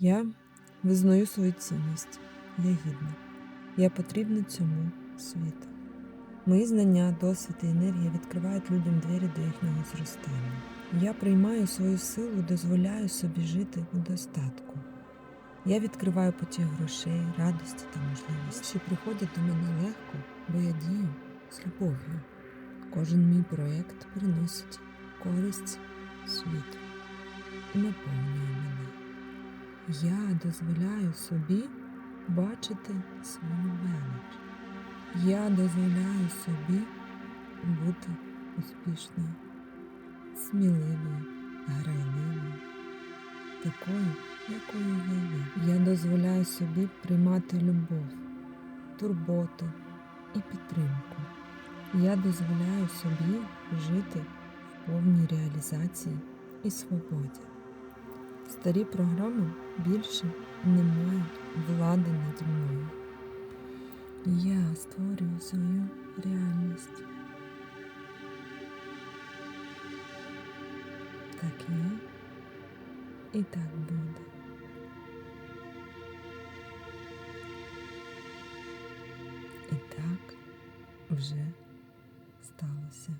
Я визнаю свою цінність. Я гідна. Я потрібна цьому світу. Мої знання, досвід і енергія відкривають людям двері до їхнього зростання. Я приймаю свою силу, дозволяю собі жити у достатку. Я відкриваю потік грошей, радості та можливості, що приходять до мене легко, бо я дію з любов'ю. Кожен мій проєкт приносить користь світу і наповнює мене. Я дозволяю собі бачити свою велич. Я дозволяю собі бути успішною, сміливою, грайливою, такою, якою я є. Я дозволяю собі приймати любов, турботу і підтримку. Я дозволяю собі жити в повній реалізації і свободі. Старі програми більше не мають влади наді мною. Я створюю свою реальність. Так є і так буде. І так вже сталося.